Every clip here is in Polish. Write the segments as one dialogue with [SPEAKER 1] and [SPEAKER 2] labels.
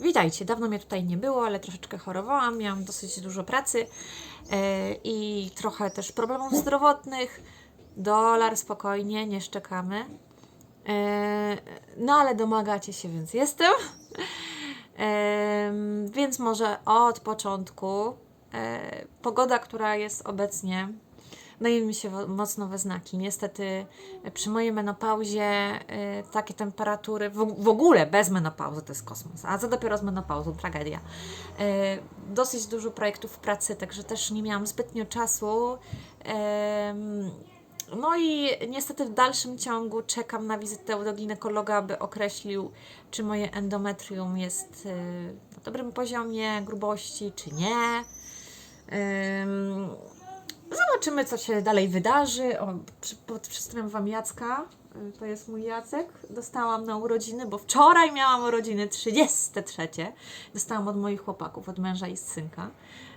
[SPEAKER 1] Witajcie, dawno mnie tutaj nie było, ale troszeczkę chorowałam, miałam dosyć dużo pracy e, i trochę też problemów zdrowotnych. Dolar, spokojnie, nie szczekamy. E, no ale domagacie się, więc jestem. Em, więc może od początku. E, pogoda, która jest obecnie, daje mi się mocno we znaki. Niestety e, przy mojej menopauzie e, takie temperatury, w, ogóle bez menopauzy to jest kosmos, a co dopiero z menopauzą, tragedia. E, dosyć dużo projektów w pracy, także też nie miałam zbytnio czasu. No i niestety w dalszym ciągu czekam na wizytę do ginekologa, aby określił, czy moje endometrium jest na dobrym poziomie grubości, czy nie. Ym, Zobaczymy, co się dalej wydarzy. O, przedstawiam Wam Jacka. Y, To jest mój Jacek. Dostałam na urodziny, bo wczoraj miałam urodziny 33. Dostałam od moich chłopaków, od męża i synka.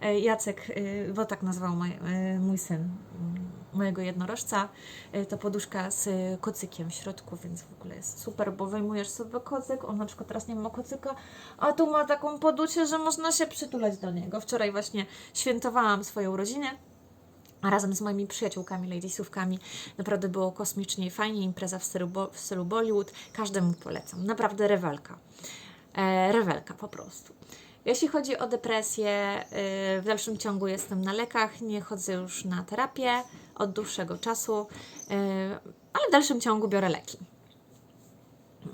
[SPEAKER 1] E, Jacek, y, bo tak nazwał moj, y, mój syn mm, mojego jednorożca. Y, To poduszka z kocykiem w środku, więc w ogóle jest super, bo wyjmujesz sobie kocyk, on na przykład teraz nie ma kocyka, a tu ma taką podusię, że można się przytulać do niego. Wczoraj właśnie świętowałam swoje urodziny. A razem z moimi przyjaciółkami, ladiesówkami, naprawdę było kosmicznie i fajnie. Impreza w stylu, w stylu Bollywood. Każdemu polecam. Naprawdę rewelka. E, rewelka po prostu. Jeśli chodzi o depresję, y, w dalszym ciągu jestem na lekach, nie chodzę już na terapię od dłuższego czasu, y, ale w dalszym ciągu biorę leki.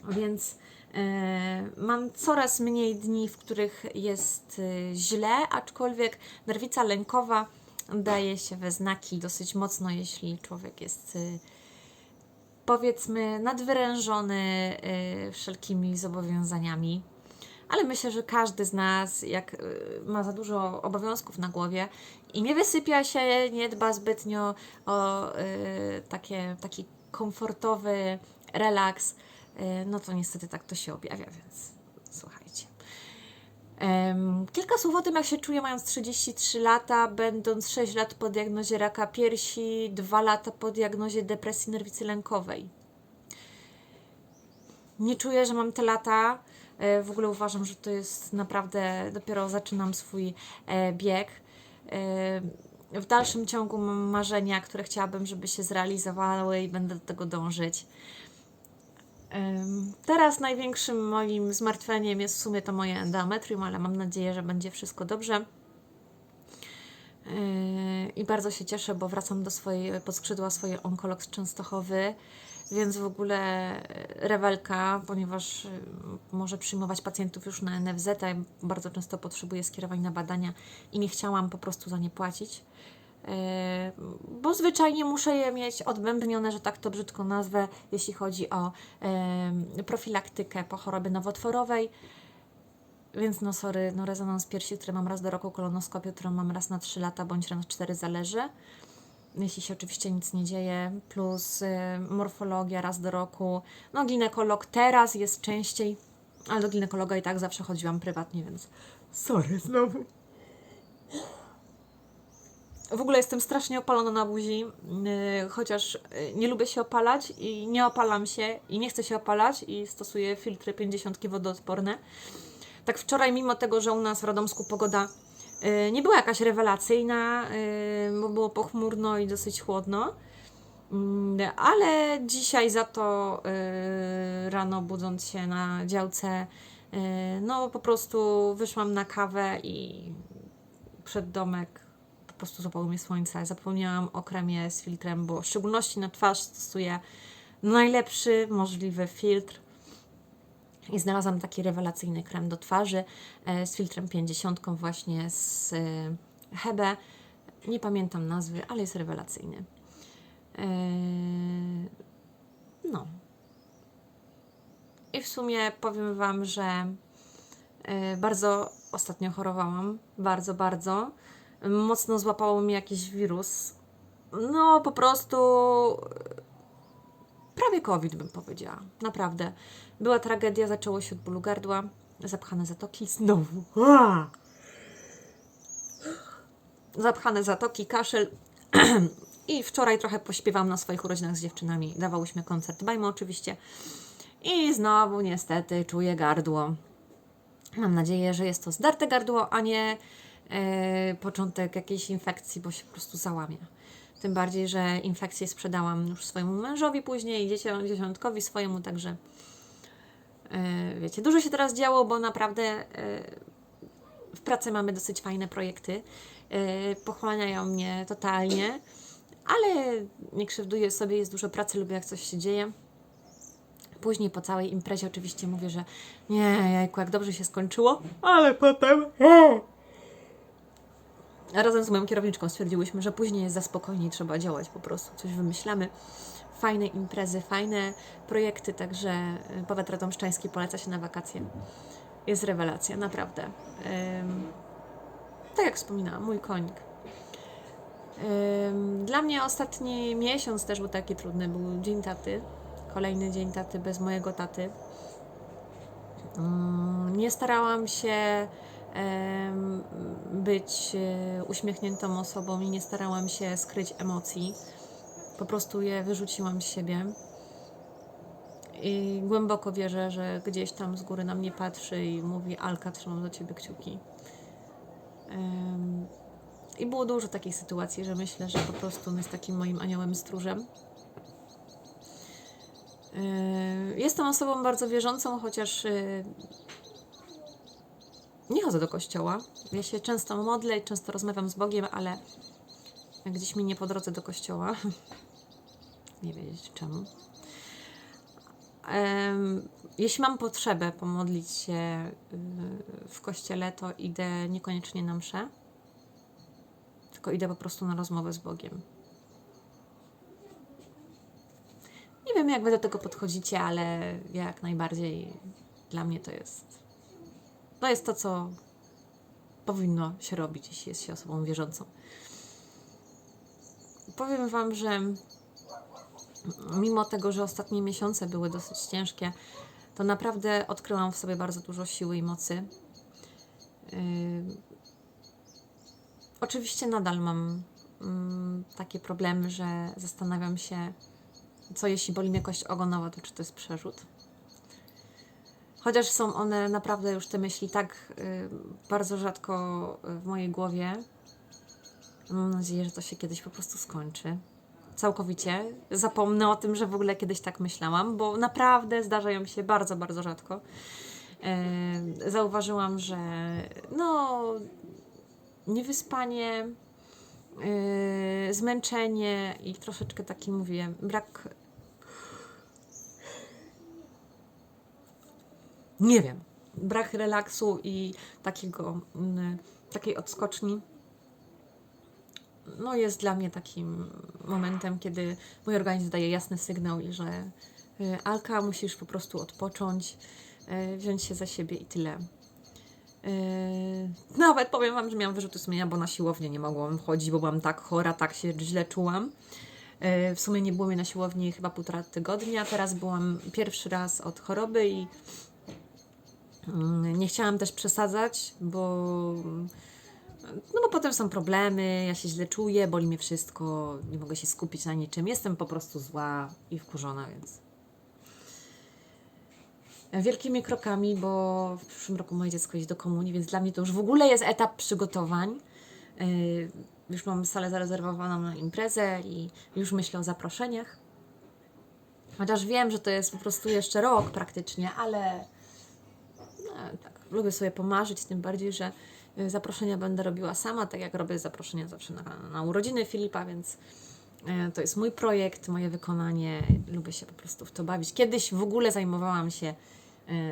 [SPEAKER 1] Więc e, mam coraz mniej dni, w których jest źle, aczkolwiek nerwica lękowa daje się we znaki dosyć mocno, jeśli człowiek jest e, powiedzmy nadwyrężony e, wszelkimi zobowiązaniami. Ale myślę, że każdy z nas, jak e, ma za dużo obowiązków na głowie i nie wysypia się, nie dba zbytnio o takie, taki komfortowy relaks, y, no to niestety tak to się objawia, więc Kilka słów o tym, jak się czuję mając 33 lata, będąc 6 lat po diagnozie raka piersi, 2 lata po diagnozie depresji nerwicy lękowej. Nie czuję, że mam te lata. E, W ogóle uważam, że to jest naprawdę, dopiero zaczynam swój e, bieg. E, W dalszym ciągu mam marzenia, które chciałabym, żeby się zrealizowały i będę do tego dążyć. Teraz największym moim zmartwieniem jest w sumie to moje endometrium, ale mam nadzieję, że będzie wszystko dobrze. I bardzo się cieszę, bo wracam do swojej podskrzydła swojej onkolog z Częstochowy, więc w ogóle yy, rewelka, ponieważ yy, może przyjmować pacjentów już na NFZ, a bardzo często potrzebuję skierowań na badania i nie chciałam po prostu za nie płacić. Yy, bo zwyczajnie muszę je mieć odbębnione, że tak to brzydko nazwę, jeśli chodzi o yy, profilaktykę po chorobie nowotworowej. Więc no sorry, no rezonans piersi, który mam raz do roku, kolonoskopię, którą mam raz na 3 lata, bądź raz na 4 zależy. Jeśli się oczywiście nic nie dzieje, plus y, morfologia raz do roku. No ginekolog teraz jest częściej, ale do ginekologa i tak zawsze chodziłam prywatnie, więc sorry znowu. W ogóle jestem strasznie opalona na buzi, yy, chociaż yy, nie lubię się opalać i nie opalam się i nie chcę się opalać i stosuję filtry 50 wodoodporne. Tak wczoraj, mimo tego, że u nas w Radomsku pogoda y, nie była jakaś rewelacyjna, y, bo było pochmurno i dosyć chłodno, Mm, ale dzisiaj za to y, rano budząc się na działce, y, no po prostu wyszłam na kawę i przed domek prostu złapało mnie słońce. Zapomniałam o kremie z filtrem, bo w szczególności na twarz stosuję najlepszy możliwy filtr. I znalazłam taki rewelacyjny krem do twarzy e, z filtrem 50 właśnie z e, Hebe. Nie pamiętam nazwy, ale jest rewelacyjny. E, No. I w sumie powiem Wam, że bardzo ostatnio chorowałam. Bardzo, bardzo. Mocno złapało mnie jakiś wirus. No, po prostu prawie COVID bym powiedziała. Naprawdę. Była tragedia, zaczęło się od bólu gardła, zapchane zatoki, znowu. Zapchane zatoki, kaszel. I wczoraj trochę pośpiewałam na swoich urodzinach z dziewczynami. Dawałyśmy koncert bajmy oczywiście. I znowu niestety czuję gardło. Mam nadzieję, że jest to zdarte gardło, a nie e, początek jakiejś infekcji, bo się po prostu załamie. Tym bardziej, że infekcję sprzedałam już swojemu mężowi później i dziecię, dziesiątkowi swojemu, także e, wiecie, dużo się teraz działo, bo naprawdę e, w pracy mamy dosyć fajne projekty. Pochłaniają mnie totalnie, ale nie krzywduję sobie, jest dużo pracy, lubię jak coś się dzieje. Później po całej imprezie oczywiście mówię, że nie, jajku, jak dobrze się skończyło, ale potem... razem z moją kierowniczką stwierdziłyśmy, że później jest za spokojnie i trzeba działać po prostu, coś wymyślamy. Fajne imprezy, fajne projekty, także y, powiat radomszczański poleca się na wakacje. Jest rewelacja, naprawdę. Ym, tak jak wspominałam, mój konik. Ym, Dla mnie ostatni miesiąc też był taki trudny, był Dzień Taty. Kolejny Dzień Taty bez mojego taty. Mm, Nie starałam się być e, uśmiechniętą osobą i nie starałam się skryć emocji. Po prostu je wyrzuciłam z siebie. I głęboko wierzę, że gdzieś tam z góry na mnie patrzy i mówi: Alka, trzymam za ciebie kciuki. I było dużo takich sytuacji, że myślę, że po prostu on jest takim moim aniołem stróżem. Yy, Jestem osobą bardzo wierzącą, chociaż yy, nie chodzę do kościoła. Ja się często modlę i często rozmawiam z Bogiem, ale gdzieś mi nie po drodze do kościoła. Nie wiedzieć czemu. Em, Jeśli mam potrzebę pomodlić się yy, w kościele, to idę niekoniecznie na mszę, tylko idę po prostu na rozmowę z Bogiem. Nie wiem, jak wy do tego podchodzicie, ale ja jak najbardziej dla mnie to jest. To jest to, co powinno się robić, jeśli jest się osobą wierzącą. Powiem Wam, że mimo tego, że ostatnie miesiące były dosyć ciężkie, to naprawdę odkryłam w sobie bardzo dużo siły i mocy. Yy, Oczywiście nadal mam mm, takie problemy, że zastanawiam się, co jeśli boli mnie kość ogonowa, to czy to jest przerzut. Chociaż są one naprawdę już te myśli tak y, bardzo rzadko w mojej głowie. Mam nadzieję, że to się kiedyś po prostu skończy. Całkowicie. Zapomnę o tym, że w ogóle kiedyś tak myślałam, bo naprawdę zdarzają się bardzo, bardzo rzadko. Y, zauważyłam, że no, niewyspanie, yy, zmęczenie i troszeczkę taki, mówię, brak. Nie wiem, brak relaksu i takiego, mm, takiej odskoczni. No, jest dla mnie takim momentem, kiedy mój organizm daje jasny sygnał że yy, Alka, musisz po prostu odpocząć, yy, wziąć się za siebie i tyle. Yy, nawet powiem Wam, że miałam wyrzuty sumienia, bo na siłownię nie mogłam chodzić, bo byłam tak chora, tak się źle czułam. W sumie nie było mnie na siłowni chyba półtora tygodnia. Teraz byłam pierwszy raz od choroby i nie chciałam też przesadzać, bo no bo potem są problemy, ja się źle czuję, boli mnie wszystko, nie mogę się skupić na niczym. Jestem po prostu zła i wkurzona, więc wielkimi krokami, bo w przyszłym roku moje dziecko idzie do komunii, więc dla mnie to już w ogóle jest etap przygotowań. Yy, Już mam salę zarezerwowaną na imprezę i już myślę o zaproszeniach. Chociaż wiem, że to jest po prostu jeszcze rok praktycznie, ale tak, lubię sobie pomarzyć, tym bardziej, że y, zaproszenia będę robiła sama, tak jak robię zaproszenia zawsze na, na urodziny Filipa, więc y, to jest mój projekt, moje wykonanie. Lubię się po prostu w to bawić. Kiedyś w ogóle zajmowałam się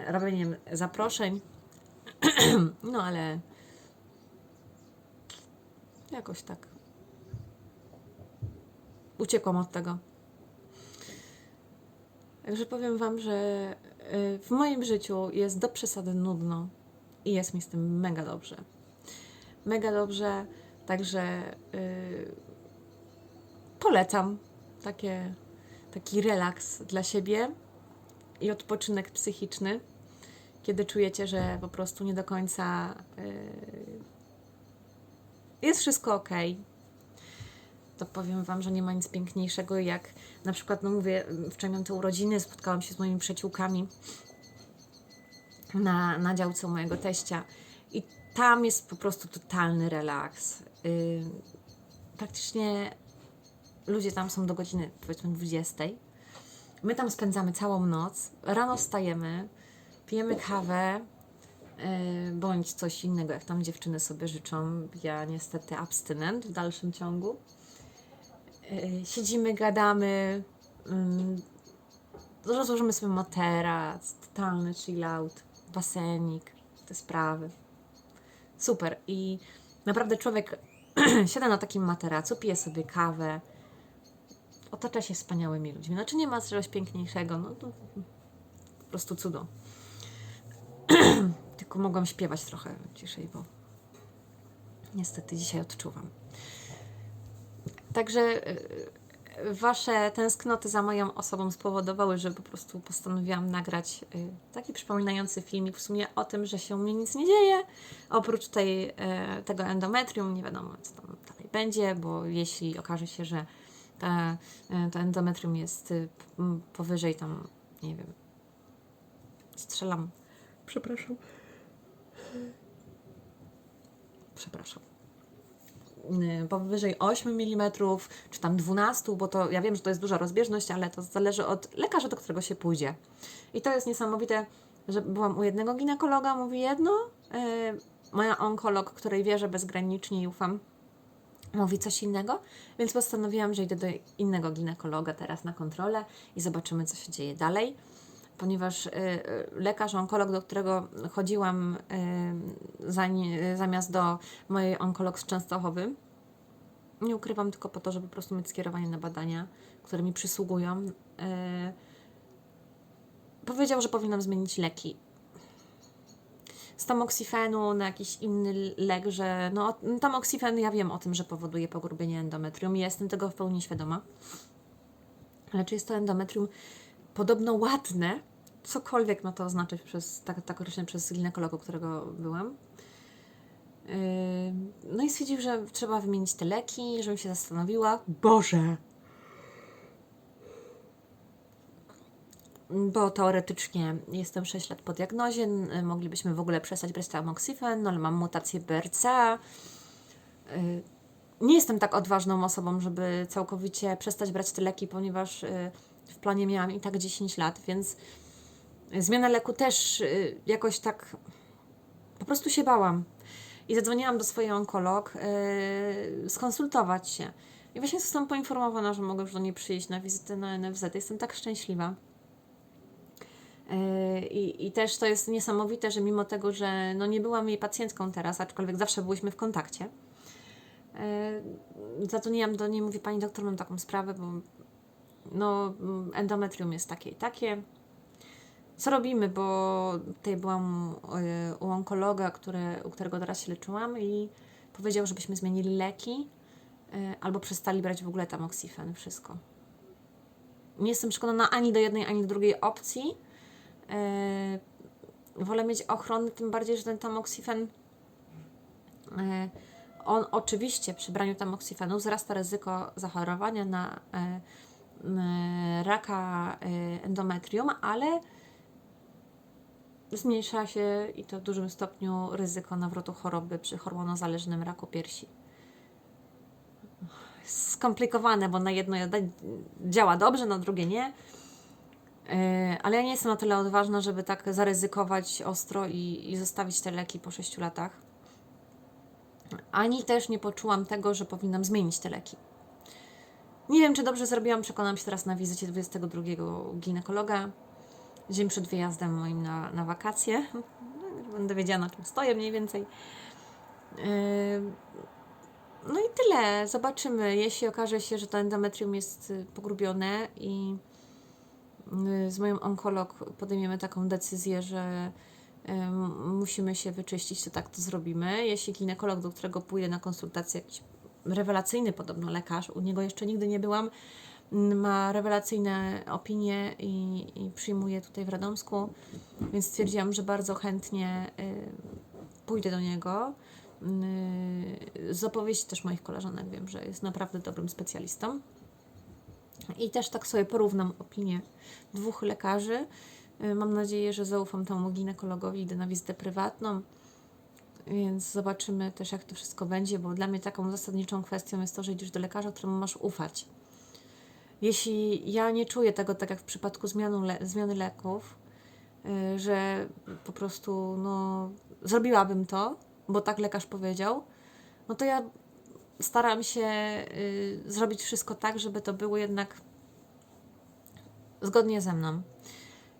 [SPEAKER 1] robieniem zaproszeń, no ale jakoś tak uciekłam od tego. Także powiem Wam, że w moim życiu jest do przesady nudno i jest mi z tym mega dobrze. Mega dobrze, także y, polecam takie, taki relaks dla siebie i odpoczynek psychiczny, kiedy czujecie, że po prostu nie do końca y, jest wszystko ok. To powiem Wam, że nie ma nic piękniejszego, jak na przykład, no mówię, wczoraj miałam te urodziny, spotkałam się z moimi przyjaciółkami na, na działce mojego teścia. I tam jest po prostu totalny relaks. Yy, praktycznie ludzie tam są do godziny powiedzmy 20. My tam spędzamy całą noc. Rano wstajemy, pijemy kawę yy, bądź coś innego, jak tam dziewczyny sobie życzą. Ja niestety abstynent w dalszym ciągu. Yy, siedzimy, gadamy, yy, rozłożymy sobie materac, totalny chill out, basenik, te sprawy. Super. I naprawdę człowiek siada na takim materacu, pije sobie kawę, otacza się wspaniałymi ludźmi. Znaczy nie ma czegoś piękniejszego, no to po prostu cudo. Tylko mogłam śpiewać trochę ciszej, bo niestety dzisiaj odczuwam. Także y, Wasze tęsknoty za moją osobą spowodowały, że po prostu postanowiłam nagrać y, taki przypominający filmik w sumie o tym, że się u mnie nic nie dzieje. Oprócz tej, y, tego endometrium, nie wiadomo co tam dalej będzie, bo jeśli okaże się, że ta, y, to endometrium jest y, powyżej tam, nie wiem, strzelam. Przepraszam. Przepraszam y, powyżej 8 mm, czy tam 12, bo to ja wiem, że to jest duża rozbieżność, ale to zależy od lekarza, do którego się pójdzie. I to jest niesamowite, że byłam u jednego ginekologa, mówi jedno, y, moja onkolog, której wierzę bezgranicznie i ufam, mówi coś innego, więc postanowiłam, że idę do innego ginekologa teraz na kontrolę i zobaczymy, co się dzieje dalej. Ponieważ y, y, lekarz, onkolog, do którego chodziłam y, zamiast do mojej onkolog z Częstochowy, nie ukrywam tylko po to, żeby po prostu mieć skierowanie na badania, które mi przysługują, powiedział, że powinnam zmienić leki. Z tamoksifenu na jakiś inny lek, że no tamoksifen ja wiem o tym, że powoduje pogrubienie endometrium. I jestem tego w pełni świadoma. Ale czy jest to endometrium podobno ładne, cokolwiek ma to oznaczać przez, tak, tak określone przez ginekologa, którego byłam. Yy, No i stwierdził, że trzeba wymienić te leki, żebym się zastanowiła. Boże! bo teoretycznie jestem 6 lat po diagnozie, n- moglibyśmy w ogóle przestać brać tamoxifen, no ale mam mutację BRCA. Y, Nie jestem tak odważną osobą, żeby całkowicie przestać brać te leki, ponieważ w planie miałam i tak 10 lat, więc zmiana leku też y, jakoś tak po prostu się bałam. I zadzwoniłam do swojej onkolog, yy, skonsultować się. I właśnie zostałam poinformowana, że mogę już do niej przyjść na wizytę na NFZ. Jestem tak szczęśliwa. Yy, I, I też to jest niesamowite, że mimo tego, że no nie byłam jej pacjentką teraz, aczkolwiek zawsze byłyśmy w kontakcie, yy, zadzwoniłam do niej, mówię, pani doktor, mam taką sprawę, bo no, mm, endometrium jest takie i takie. Co robimy, bo tutaj byłam yy, u onkologa, który, u którego teraz się leczyłam i powiedział, żebyśmy zmienili leki yy, albo przestali brać w ogóle tamoxifen, wszystko. Nie jestem przekonana ani do jednej, ani do drugiej opcji. Yy, wolę mieć ochronę, tym bardziej, że ten tamoxifen yy, on oczywiście przy braniu tamoxifenu wzrasta ryzyko zachorowania na raka yy, endometrium, ale zmniejsza się i to w dużym stopniu ryzyko nawrotu choroby przy hormonozależnym raku piersi. Skomplikowane, bo na jedno działa dobrze, na drugie nie. Yy, Ale ja nie jestem na tyle odważna, żeby tak zaryzykować ostro i, i zostawić te leki po 6 latach. Ani też nie poczułam tego, że powinnam zmienić te leki. Nie wiem, czy dobrze zrobiłam, przekonam się teraz na wizycie 22 ginekologa, dzień przed wyjazdem moim na, na wakacje. Będę wiedziała, na czym stoję mniej więcej. Yy, No i tyle. Zobaczymy. Jeśli okaże się, że to endometrium jest y, pogrubione i y, z moją onkolog podejmiemy taką decyzję, że ym, musimy się wyczyścić, to tak to zrobimy. Jeśli ginekolog, do którego pójdę na konsultację, jakiś rewelacyjny podobno lekarz, u niego jeszcze nigdy nie byłam, m, ma rewelacyjne opinie i, i przyjmuje tutaj w Radomsku, więc stwierdziłam, że bardzo chętnie y, pójdę do niego. Y, Z opowieści też moich koleżanek wiem, że jest naprawdę dobrym specjalistą. I też tak sobie porównam opinię dwóch lekarzy. Y, Mam nadzieję, że zaufam temu ginekologowi, idę na wizytę prywatną, więc zobaczymy też, jak to wszystko będzie, bo dla mnie taką zasadniczą kwestią jest to, że idziesz do lekarza, któremu masz ufać. Jeśli ja nie czuję tego, tak jak w przypadku le- zmiany leków, y, że po prostu no, zrobiłabym to, bo tak lekarz powiedział, no to ja staram się y, zrobić wszystko tak, żeby to było jednak zgodnie ze mną.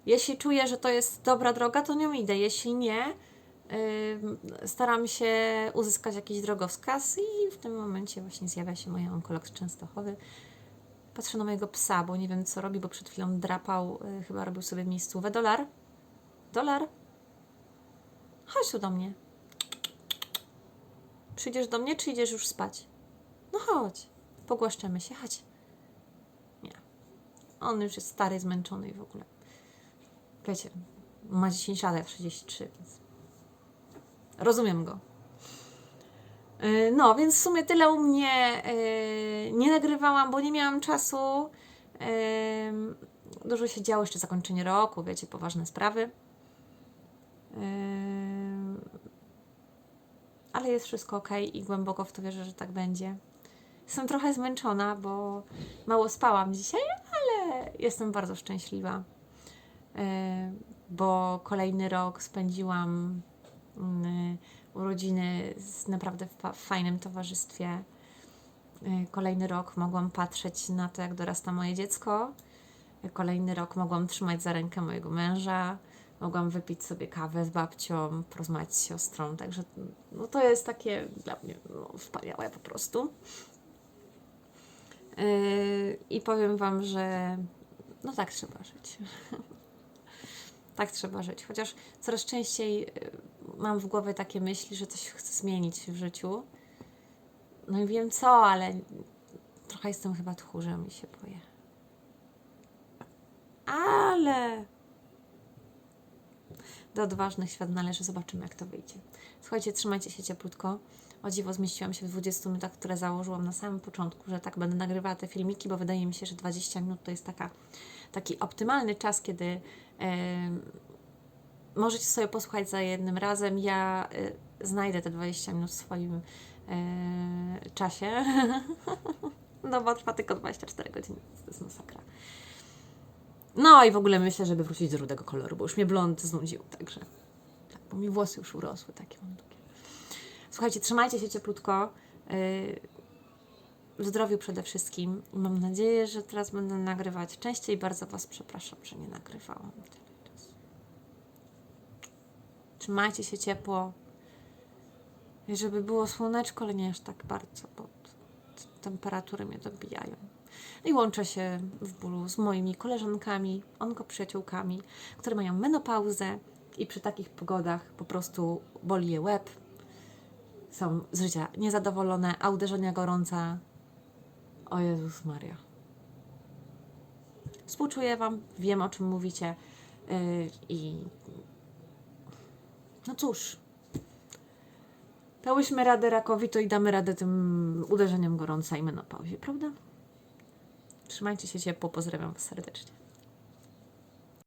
[SPEAKER 1] Jeśli czuję, że to jest dobra droga, to nią idę. Jeśli nie, staram się uzyskać jakiś drogowskaz i w tym momencie właśnie zjawia się moja onkolog z Częstochowy. Patrzę na mojego psa, bo nie wiem co robi, bo przed chwilą drapał, y, chyba robił sobie miejscówę. Dolar? Dolar? Chodź tu do mnie. Przyjdziesz do mnie, czy idziesz już spać? No chodź, pogłaszczemy się, chodź. Nie. On już jest stary, zmęczony i w ogóle. Wiecie, ma 10 lat, ja 33, więc rozumiem go. Yy, No, więc w sumie tyle u mnie. Yy, Nie nagrywałam, bo nie miałam czasu. Yy, Dużo się działo, jeszcze zakończenie roku, wiecie, poważne sprawy. Ale jest wszystko ok i głęboko w to wierzę, że tak będzie. Jestem trochę zmęczona, bo mało spałam dzisiaj, ale jestem bardzo szczęśliwa, bo kolejny rok spędziłam urodziny z naprawdę fa- fajnym towarzystwie. Yy, Kolejny rok mogłam patrzeć na to, jak dorasta moje dziecko. Yy, Kolejny rok mogłam trzymać za rękę mojego męża. Mogłam wypić sobie kawę z babcią, porozmawiać z siostrą. Także no, to jest takie dla mnie no, wspaniałe po prostu. I powiem Wam, że no tak trzeba żyć. tak trzeba żyć. Chociaż coraz częściej mam w głowie takie myśli, że coś chcę zmienić w życiu. No i wiem co, ale trochę jestem chyba tchórzem i się boję. Ale do odważnych świat należy. Zobaczymy, jak to wyjdzie. Słuchajcie, trzymajcie się cieplutko. O dziwo zmieściłam się w 20 minutach, które założyłam na samym początku, że tak będę nagrywała te filmiki, bo wydaje mi się, że 20 minut to jest taka, taki optymalny czas, kiedy em, możecie sobie posłuchać za jednym razem. Ja y, znajdę te 20 minut w swoim y, czasie. no bo trwa tylko 24 godziny, to jest masakra. No i w ogóle myślę, żeby wrócić do rudego koloru, bo już mnie blond znudził, także tak, bo mi włosy już urosły, takie mam długie. Słuchajcie, trzymajcie się cieplutko. Yy, w zdrowiu przede wszystkim. Mam nadzieję, że teraz będę nagrywać częściej. Bardzo Was przepraszam, że nie nagrywałam. Trzymajcie się ciepło. I żeby było słoneczko, ale nie aż tak bardzo, bo temperatury mnie dobijają. I łączę się w bólu z moimi koleżankami, onkoprzyjaciółkami, które mają menopauzę i przy takich pogodach po prostu boli je łeb, są z życia niezadowolone, a uderzenia gorąca. O Jezus Maria. Współczuję Wam, wiem o czym mówicie yy, i no cóż, dałyśmy radę rakowi, to i damy radę tym uderzeniem gorąca i menopauzie, prawda? Trzymajcie się ciepło, pozdrawiam Was serdecznie.